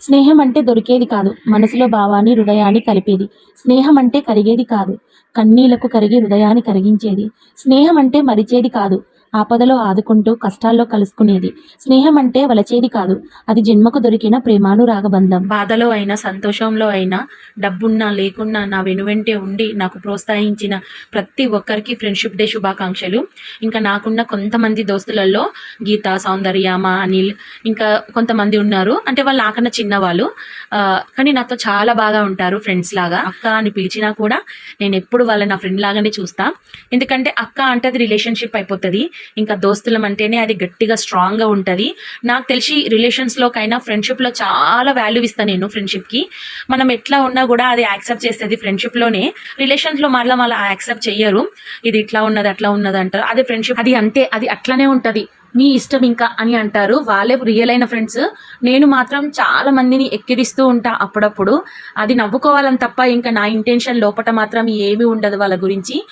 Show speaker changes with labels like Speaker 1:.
Speaker 1: స్నేహం అంటే దొరికేది కాదు. మనసులో భావాన్ని హృదయాన్ని కలిపేది. స్నేహం అంటే కరిగేది కాదు. కన్నీలకు కరిగి హృదయాన్ని కరిగించేది. స్నేహం అంటే మరిచేది కాదు. ఆపదలో ఆదుకుంటూ కష్టాల్లో కలుసుకునేది. స్నేహం అంటే వలచేది కాదు. అది జన్మకు దొరికిన ప్రేమానురాగ బంధం బాధలో అయినా సంతోషంలో అయినా డబ్బున్నా లేకున్నా నా వెనువెంటే ఉండి నాకు ప్రోత్సహించిన ప్రతి ఒక్కరికి ఫ్రెండ్షిప్ డే శుభాకాంక్షలు. ఇంకా నాకున్న కొంతమంది దోస్తులలో గీత సౌందర్య మా అనిల్ ఇంకా కొంతమంది ఉన్నారు. అంటే వాళ్ళు నాకన్నా చిన్నవాళ్ళు. కానీ నాతో చాలా బాగా ఉంటారు ఫ్రెండ్స్ లాగా. అక్క అని పిలిచినా కూడా నేను ఎప్పుడు వాళ్ళ నా ఫ్రెండ్ లాగానే చూస్తా. ఎందుకంటే అక్క అంటే అది రిలేషన్షిప్ అయిపోతుంది. ఇంకా దోస్తులం అంటేనే అది గట్టిగా స్ట్రాంగ్గా ఉంటది. నాకు తెలిసి రిలేషన్స్ లోకైనా ఫ్రెండ్షిప్లో చాలా వాల్యూ ఇస్తాను నేను ఫ్రెండ్షిప్కి. మనం ఎట్లా ఉన్నా కూడా అది యాక్సెప్ట్ చేస్తుంది ఫ్రెండ్షిప్లోనే. రిలేషన్స్లో మళ్ళీ మళ్ళీ యాక్సెప్ట్ చెయ్యరు. ఇది ఇట్లా ఉన్నది అట్లా ఉన్నది అంటారు. అదే ఫ్రెండ్షిప్ అది అంతే అది అట్లానే ఉంటది. మీ ఇష్టం ఇంకా అని అంటారు. వాళ్ళే రియల్ అయిన ఫ్రెండ్స్ నేను మాత్రం చాలా మందిని ఎక్కిరిస్తూ ఉంటా అప్పుడప్పుడు. అది నవ్వుకోవాలని తప్ప ఇంకా నా ఇంటెన్షన్ లోపట మాత్రం ఏమీ ఉండదు వాళ్ళ గురించి.